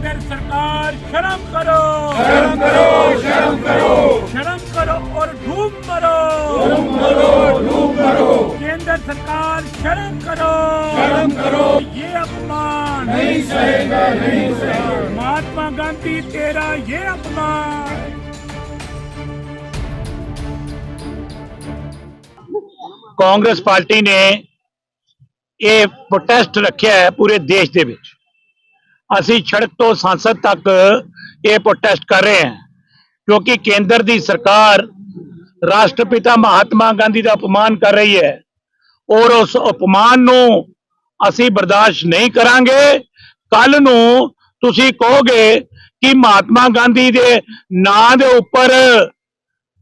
ਕੇਂਦਰ ਸਰਕਾਰ ਸ਼ਰਮ ਕਰੋ शर्म करो शर्म करो शर्म करो और धूप मरो तुम करो डूब करो केंद्र सरकार शर्म करो शर्म करो ये अपमान नहीं सहेगा नहीं सहेगा महात्मा गांधी तेरा ये अपमान ਕਾਂਗਰਸ ਪਾਰਟੀ ਨੇ ਇਹ ਪ੍ਰੋਟੈਸਟ ਰੱਖਿਆ ਹੈ ਪੂਰੇ ਦੇਸ਼ ਦੇ ਵਿੱਚ ਅਸੀਂ ਸੜਕ ਤੋਂ ਸੰਸਦ ਤੱਕ ਇਹ ਪ੍ਰੋਟੈਸਟ ਕਰ ਰਹੇ ਹਾਂ, ਕਿਉਂਕਿ ਕੇਂਦਰ ਦੀ ਸਰਕਾਰ ਰਾਸ਼ਟਰਪਿਤਾ ਮਹਾਤਮਾ ਗਾਂਧੀ ਦਾ ਅਪਮਾਨ ਕਰ ਰਹੀ ਹੈ ਔਰ ਉਸ ਅਪਮਾਨ ਨੂੰ ਅਸੀਂ ਬਰਦਾਸ਼ਤ ਨਹੀਂ ਕਰਾਂਗੇ। ਕੱਲ ਨੂੰ ਤੁਸੀਂ ਕਹੋਗੇ ਕਿ ਮਹਾਤਮਾ ਗਾਂਧੀ ਦੇ ਨਾਂ ਦੇ ਉੱਪਰ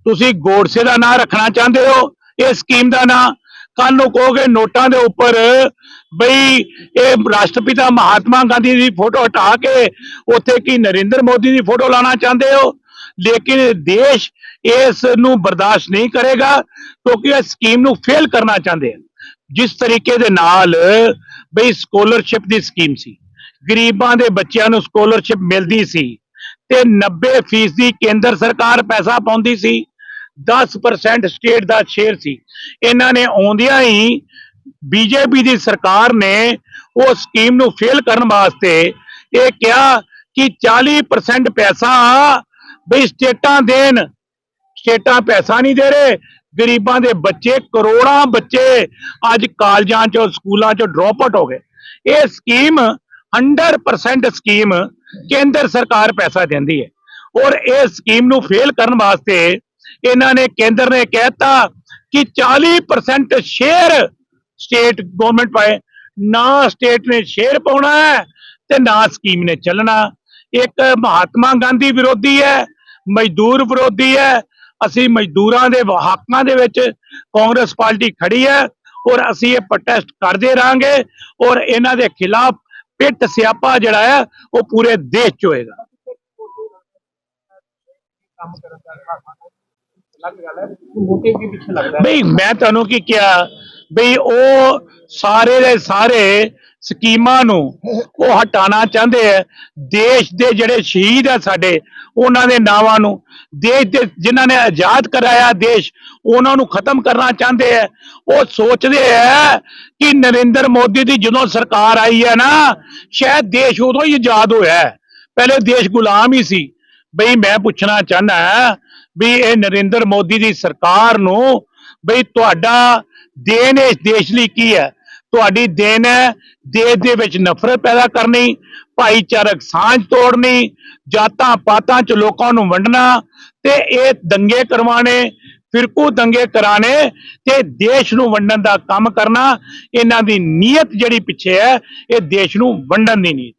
ਤੁਸੀਂ ਗੋਡਸੇ ਦਾ ਨਾਂ ਰੱਖਣਾ ਚਾਹੁੰਦੇ ਹੋ, ਇਹ ਸਕੀਮ ਦਾ ਨਾਂ ਕੱਲ ਨੂੰ ਕਹੋਗੇ ਨੋਟਾਂ ਦੇ ਉੱਪਰ ਬਈ ਇਹ ਰਾਸ਼ਟਰਪਿਤਾ ਮਹਾਤਮਾ ਗਾਂਧੀ ਦੀ ਫੋਟੋ ਹਟਾ ਕੇ ਉੱਥੇ ਕੀ ਨਰਿੰਦਰ ਮੋਦੀ ਦੀ ਫੋਟੋ ਲਾਣਾ ਚਾਹੁੰਦੇ ਹੋ? ਲੇਕਿਨ ਦੇਸ਼ ਇਸ ਨੂੰ ਬਰਦਾਸ਼ਤ ਨਹੀਂ ਕਰੇਗਾ ਕਿਉਂਕਿ ਇਹ ਸਕੀਮ ਨੂੰ ਫੇਲ ਕਰਨਾ ਚਾਹੁੰਦੇ ਹਨ। ਜਿਸ ਤਰੀਕੇ ਦੇ ਨਾਲ ਬਈ ਸਕਾਲਰਸ਼ਿਪ ਦੀ ਸਕੀਮ ਸੀ, ਗਰੀਬਾਂ ਦੇ ਬੱਚਿਆਂ ਨੂੰ ਸਕਾਲਰਸ਼ਿਪ ਮਿਲਦੀ ਸੀ ਤੇ 90% ਕੇਂਦਰ ਸਰਕਾਰ ਪੈਸਾ ਪਾਉਂਦੀ ਸੀ 10% ਸਟੇਟ ਦਾ ਸ਼ੇਅਰ ਸੀ। ਇਹਨਾਂ ਨੇ ਆਉਂਦਿਆਂ ਹੀ ਬੀਜੇਪੀ ਦੀ ਸਰਕਾਰ ਨੇ ਉਹ ਸਕੀਮ ਨੂੰ ਫੇਲ ਕਰਨ ਵਾਸਤੇ ਇਹ ਕਿਹਾ ਕਿ 40% ਪੈਸਾ ਬਈ ਸਟੇਟਾਂ ਦੇਣ। ਸਟੇਟਾਂ ਪੈਸਾ ਨਹੀਂ ਦੇ ਰਹੇ, ਗਰੀਬਾਂ ਦੇ ਬੱਚੇ, ਕਰੋੜਾਂ ਬੱਚੇ ਅੱਜ ਕਾਲਜਾਂ ਚੋਂ, ਸਕੂਲਾਂ ਚੋਂ ਡ੍ਰੌਪ ਆਊਟ ਹੋ ਗਏ। ਇਹ ਸਕੀਮ 100% ਸਕੀਮ ਕੇਂਦਰ ਸਰਕਾਰ ਪੈਸਾ ਦਿੰਦੀ ਹੈ। ਔਰ ਇਹ ਸਕੀਮ ਨੂੰ ਫੇਲ ਕਰਨ ਵਾਸਤੇ ਇਹਨਾਂ ਨੇ ਕੇਂਦਰ ਨੇ ਕਹਿਤਾ ਕਿ 40% ਸ਼ੇਅਰ ਸਟੇਟ ਗਵਰਨਮੈਂਟ ਪਾਏ। ਨਾ ਸਟੇਟ ਨੇ ਸ਼ੇਅਰ ਪਾਉਣਾ ਹੈ ਤੇ ਨਾ ਸਕੀਮ ਨੇ ਚੱਲਣਾ। ਇੱਕ ਮਹਾਤਮਾ ਗਾਂਧੀ ਵਿਰੋਧੀ ਹੈ, ਮਜ਼ਦੂਰ ਵਿਰੋਧੀ ਹੈ। ਅਸੀਂ ਮਜ਼ਦੂਰਾਂ ਦੇ ਹੱਕਾਂ ਦੇ ਵਿੱਚ ਕਾਂਗਰਸ ਪਾਰਟੀ ਖੜੀ ਹੈ ਔਰ ਅਸੀਂ ਇਹ ਪ੍ਰੋਟੈਸਟ ਕਰਦੇ ਰਾਂਗੇ ਔਰ ਇਹਨਾਂ ਦੇ ਖਿਲਾਫ ਪਿੱਟ ਸਿਆਪਾ ਜਿਹੜਾ ਹੈ, ਉਹ ਪੂਰੇ ਦੇਸ਼ 'ਚ ਹੋਏਗਾ। ਬਈ ਮੈਂ ਤੁਹਾਨੂੰ ਕੀ ਕਿਹਾ, ਬਈ ਉਹ ਸਾਰੇ ਦੇ ਸਾਰੇ ਸਕੀਮਾਂ ਨੂੰ ਉਹ ਹਟਾਉਣਾ ਚਾਹੁੰਦੇ ਆ। ਦੇਸ਼ ਦੇ ਜਿਹੜੇ ਸ਼ਹੀਦ ਆ ਸਾਡੇ, ਉਹਨਾਂ ਦੇ ਨਾਵਾਂ ਨੂੰ, ਦੇਸ਼ ਦੇ ਜਿਨ੍ਹਾਂ ਨੇ ਆਜ਼ਾਦ ਕਰਾਇਆ ਦੇਸ਼, ਉਹਨਾਂ ਨੂੰ ਖਤਮ ਕਰਨਾ ਚਾਹੁੰਦੇ ਆ। ਉਹ ਸੋਚਦੇ ਆ ਕਿ ਨਰਿੰਦਰ ਮੋਦੀ ਦੀ ਜਦੋਂ ਸਰਕਾਰ ਆਈ ਹੈ ਨਾ, ਸ਼ਾਇਦ ਦੇਸ਼ ਉਦੋਂ ਹੀ ਆਜ਼ਾਦ ਹੋਇਆ। ਪਹਿਲੇ ਦੇਸ਼ ਗੁਲਾਮ ਹੀ ਸੀ। ਬਈ ਮੈਂ ਪੁੱਛਣਾ ਚਾਹਨਾ ਵੀ ਇਹ ਨਰਿੰਦਰ ਮੋਦੀ ਦੀ ਸਰਕਾਰ ਨੂੰ ਬਈ ਤੁਹਾਡਾ ਦੇਣ ਇਸ ਦੇਸ਼ ਲਈ ਕੀ ਹੈ? ਤੁਹਾਡੀ ਦੇਣ ਹੈ ਦੇਸ਼ ਦੇ ਵਿੱਚ ਨਫ਼ਰਤ ਪੈਦਾ ਕਰਨੀ, ਭਾਈਚਾਰਕ ਸਾਂਝ ਤੋੜਨੀ, ਜਾਤਾਂ ਪਾਤਾਂ ਚ ਲੋਕਾਂ ਨੂੰ ਵੰਡਣਾ ਤੇ ਇਹ ਦੰਗੇ ਕਰਵਾਣੇ ਫਿਰਕੂ ਦੰਗੇ ਕਰਾਣੇ ਤੇ ਦੇਸ਼ ਨੂੰ ਵੰਡਣ ਦਾ ਕੰਮ ਕਰਨਾ, ਇਹਨਾਂ ਦੀ ਨੀਅਤ ਜਿਹੜੀ ਪਿੱਛੇ ਹੈ, ਇਹ ਦੇਸ਼ ਨੂੰ ਵੰਡਣ ਦੀ ਨੀਅਤ।